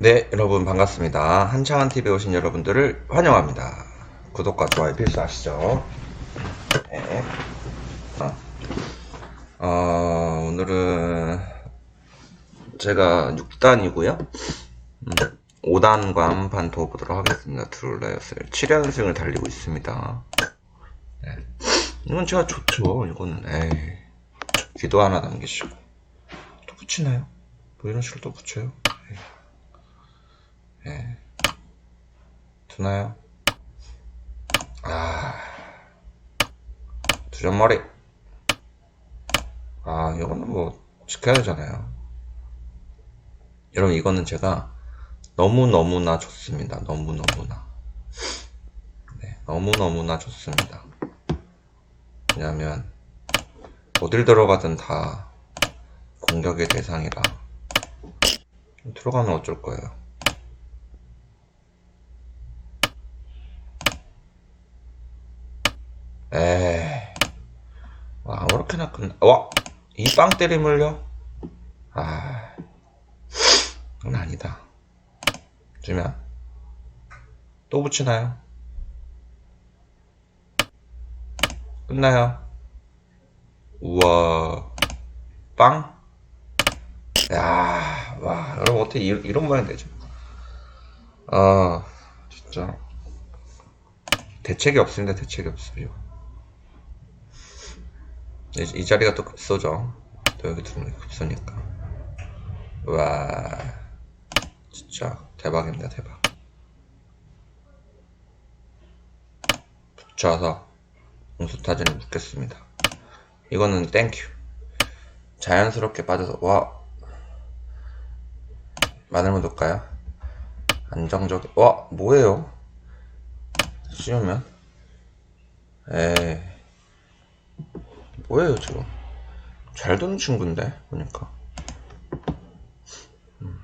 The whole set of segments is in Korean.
네, 여러분 반갑습니다. 한창한 TV에 오신 여러분들을 환영합니다. 구독과 좋아요 필수하시죠. 네. 어, 어, 오늘은 제가 6단이고요. 음, 5단과 한판 더 보도록 하겠습니다. 드롤라이엇을 7연승을 달리고 있습니다. 네. 이건 제가 좋죠. 이거는 에이, 기도 하나 남기시고 또 붙이나요? 뭐 이런 식으로 또 붙여요? 에이. 예. 두나요? 아, 두점머리. 아, 이거는 뭐, 지켜야 되잖아요. 여러분, 이거는 제가 너무너무나 좋습니다. 너무너무나. 네, 너무너무나 좋습니다. 왜냐면, 어딜 들어가든 다 공격의 대상이라. 들어가면 어쩔 거예요. 에이. 와, 아무렇게나 끝나. 와! 이 빵 때림을요? 아. 그건 아니다. 주면. 또 붙이나요? 끝나요? 우와. 빵? 야, 와, 여러분 어떻게 이, 이런 모양 되죠? 아, 진짜. 대책이 없습니다. 대책이 없어요. 이, 이 자리가 또 급소죠. 또 여기 들어오는 게 급소니까. 와, 진짜 대박입니다. 대박. 붙여서 공수타진을 묶겠습니다. 이거는 땡큐. 자연스럽게 빠져서 와 마늘만 넣을까요? 안정적. 와 뭐예요? 씌우면 에이 뭐예요 지금 잘 도는 친구인데 보니까 음.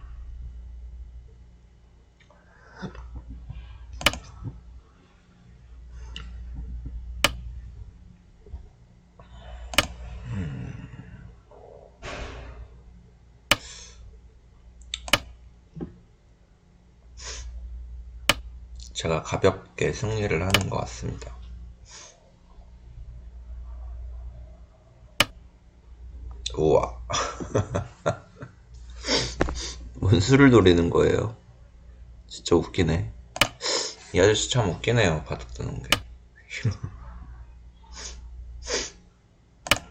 음. 제가 가볍게 승리를 하는 것 같습니다. 우와. 뭔 수를 노리는 거예요? 진짜 웃기네. 이 아저씨 참 웃기네요. 바둑 두는 게.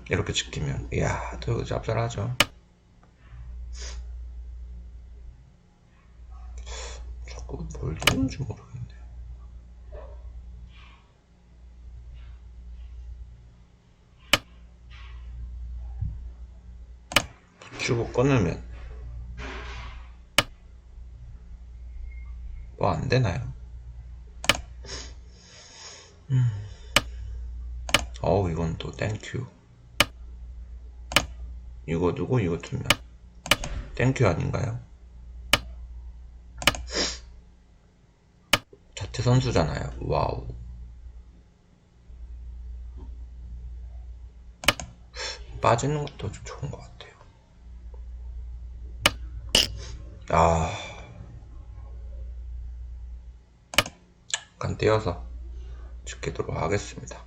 이렇게 지키면. 이야, 또 짭짤하죠. 자꾸 뭘 두는지 모르겠네. 붙이고 끊으면 뭐 안 되나요? 음. 어우 이건 또 땡큐 이거 두고 이거 두면 땡큐 아닌가요? 자퇴 선수잖아요 와우 빠지는 것도 좀 좋은 것 같아요 아 약간 떼어서 지키도록 하겠습니다.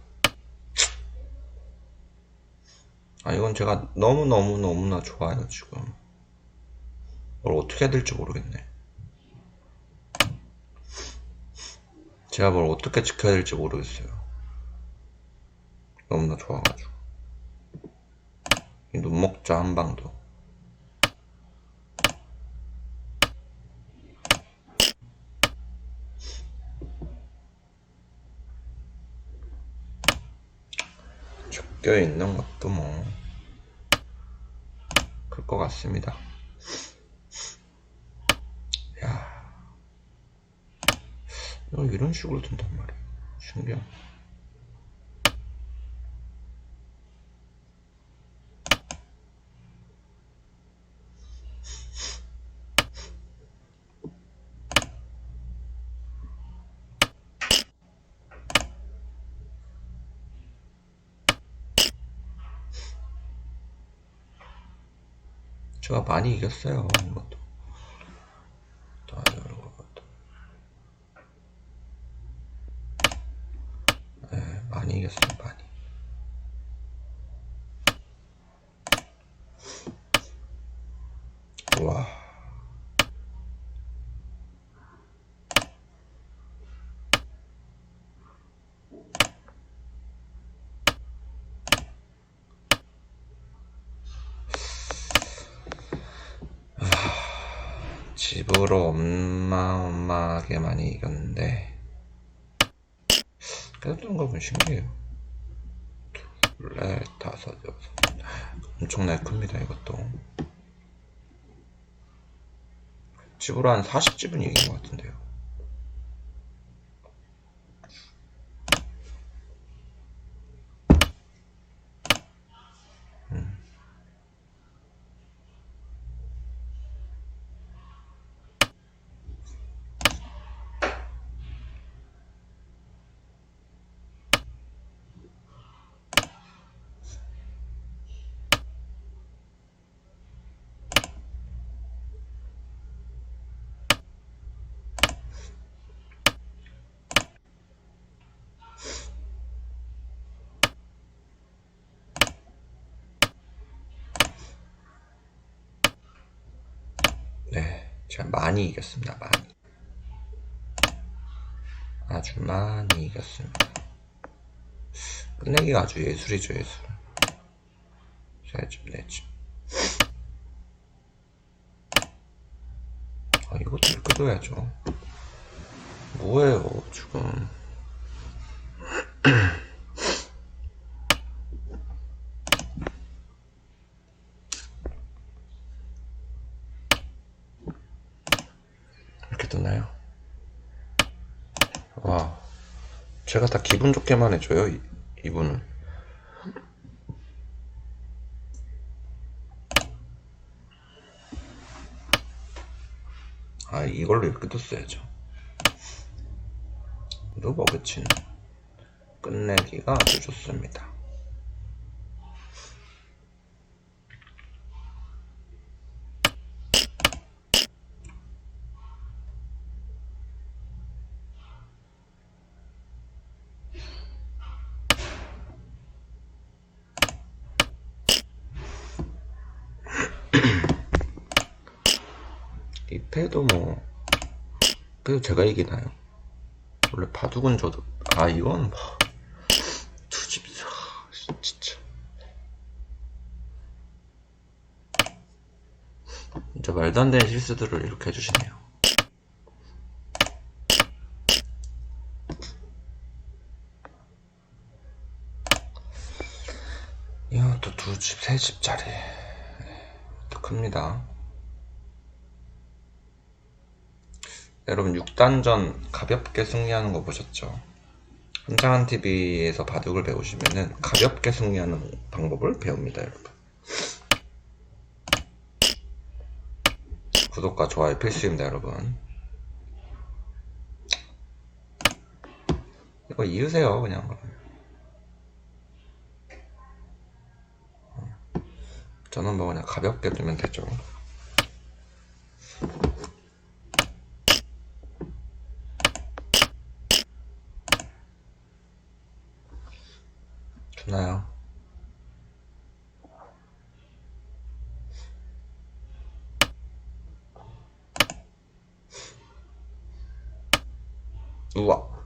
아 이건 제가 너무너무너무나 좋아요 지금. 뭘 어떻게 해야 될지 모르겠네. 제가 뭘 어떻게 지켜야 될지 모르겠어요. 너무나 좋아가지고. 이 눈먹자 한 방도 적혀 있는 것도 뭐 클 것 같습니다. 야, 이런 식으로 든단 말이야. 신기하네. 제가 많이 이겼어요. 이것도. 다 이런 것도. 네, 많이 이겼어요. 많이. 와. 집으로 어마어마하게 많이 이겼는데. 그래도 뜨는 거 보면 신기해요. 둘, 다섯, 여섯. 엄청나게 큽니다 이것도. 집으로 한 40집은 이긴 것 같은데요 음. 네, 제가 많이 이겼습니다. 많이. 아주 많이 이겼습니다. 끝내기가 아주 예술이죠, 예술. 네 집. 아, 이것도 이렇게 둬야죠. 뭐예요, 지금. 이렇게 뜨나요? 와, 제가 다 기분 좋게만 해줘요, 이, 이분은. 아, 이걸로 이렇게 뒀어야죠. 누버 그친 끝내기가 아주 좋습니다. 이 패도 뭐 그래도 제가 이기나요? 원래 바둑은 저도 아 이건 뭐 투집 아, 진짜 진짜 말도 안 되는 실수들을 이렇게 해주시네요. 이것도 두 집, 세 집짜리 또 큽니다. 여러분 6단전 가볍게 승리하는 거 보셨죠? 한장한 TV에서 바둑을 배우시면은 가볍게 승리하는 방법을 배웁니다, 여러분. 구독과 좋아요 필수입니다, 여러분. 이거 이으세요, 그냥. 저는 뭐 그냥 가볍게 두면 되죠. 좋나요? 우와.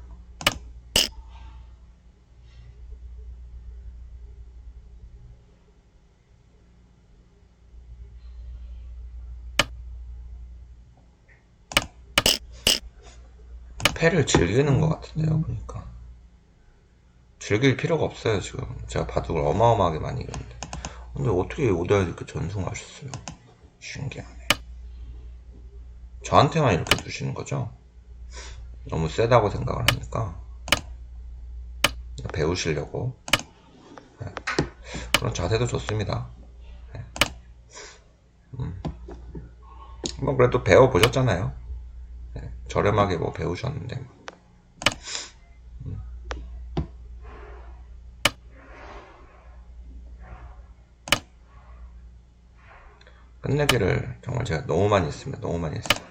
패를 즐기는 것 같은데요, 보니까. 즐길 필요가 없어요, 지금. 제가 바둑을 어마어마하게 많이 이겼는데. 근데 어떻게 오다에 이렇게 전승하셨어요? 신기하네. 저한테만 이렇게 두시는 거죠? 너무 세다고 생각을 하니까. 배우시려고. 네. 그런 자세도 좋습니다. 네. 음. 뭐, 그래도 배워보셨잖아요. 네. 저렴하게 뭐 배우셨는데. 끝내기를 정말 제가 너무 많이 했습니다. 너무 많이 했어요.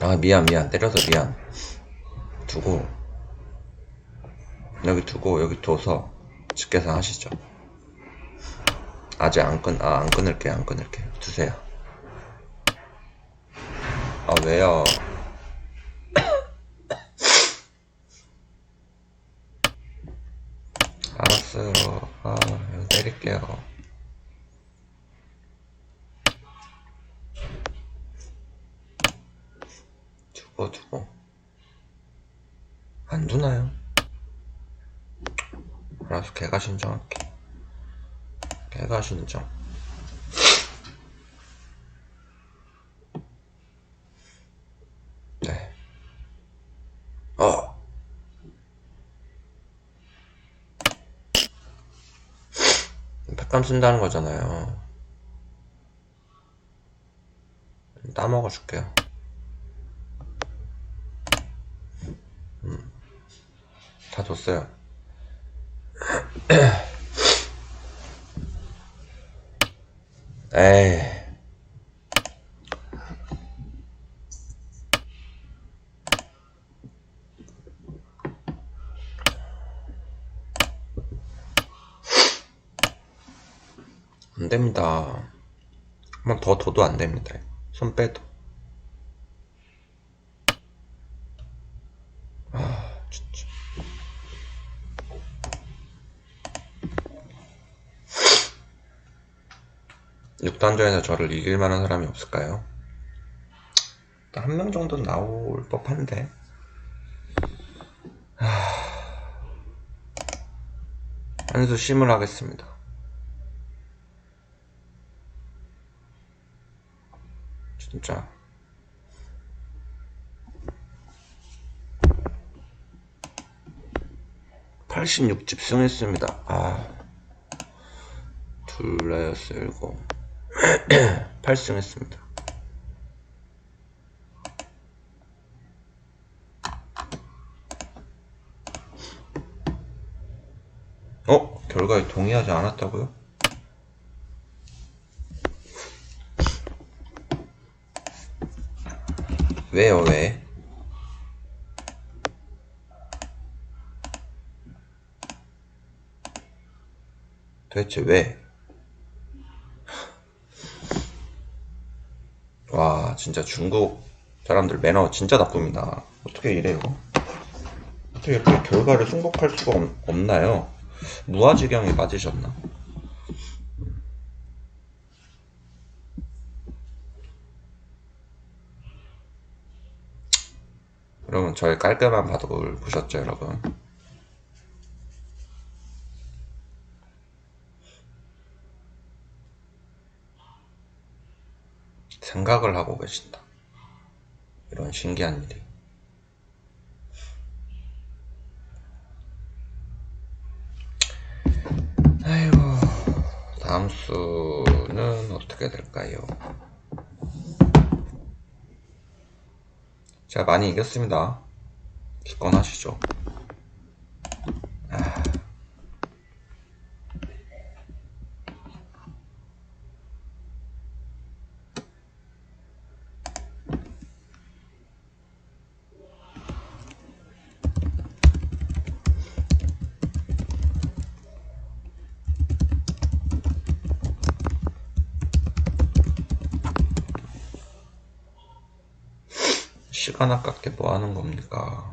아 미안 미안. 때려서 미안. 두고. 여기 두고 여기 둬서 집계산 하시죠. 아직 안 끊, 아, 안 끊을게 안 끊을게 두세요. 아 왜요? 때릴게요. 두고 두고. 안 두나요? 알아서 개가 신청할게. 개가 신청 네 어. 백감 쓴다는 거잖아요 따먹어 줄게요 다 줬어요. 에이. 안 됩니다. 한 둬도 안 됩니다. 손 빼도. 아, 진짜. 육단전에서 저를 이길 만한 사람이 없을까요? 한명 정도는 나올 법한데. 하... 한수 심을 하겠습니다. 진짜. (86 집승했습니다) 아 둘레였어 일곱 8승 했습니다. 어? 결과에 동의하지 않았다고요? 왜요, 왜? 도대체 왜? 와, 진짜 중국 사람들 매너 진짜 나쁩니다. 어떻게 이래요? 어떻게 이렇게 결과를 승복할 수가 없, 없나요? 무아지경이 맞으셨나? 여러분, 저의 깔끔한 바둑을 보셨죠, 여러분? 생각을 하고 계신다. 이런 신기한 일이. 아이고, 다음 수는 어떻게 될까요? 제가 많이 이겼습니다. 기권하시죠. 아. 시간 아깝게 뭐 하는 겁니까?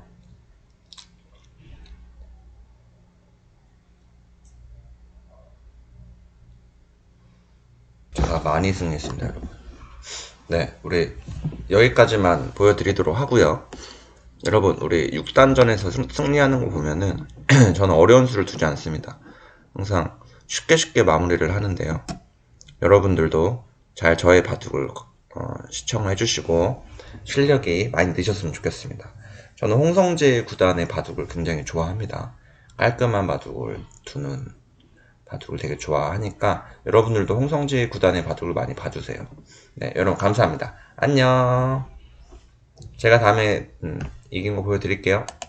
제가 많이 승리했습니다, 여러분. 네, 우리 여기까지만 보여드리도록 하고요. 여러분, 우리 6단전에서 승, 승리하는 거 보면은 저는 어려운 수를 두지 않습니다. 항상 쉽게 쉽게 마무리를 하는데요. 여러분들도 잘 저의 바둑을 어, 시청해 주시고 실력이 많이 느셨으면 좋겠습니다. 저는 홍성재 구단의 바둑을 굉장히 좋아합니다. 깔끔한 바둑을 두는 바둑을 되게 좋아하니까 여러분들도 홍성재 구단의 바둑을 많이 봐주세요. 네, 여러분 감사합니다. 안녕. 제가 다음에 음, 이긴 거 보여드릴게요.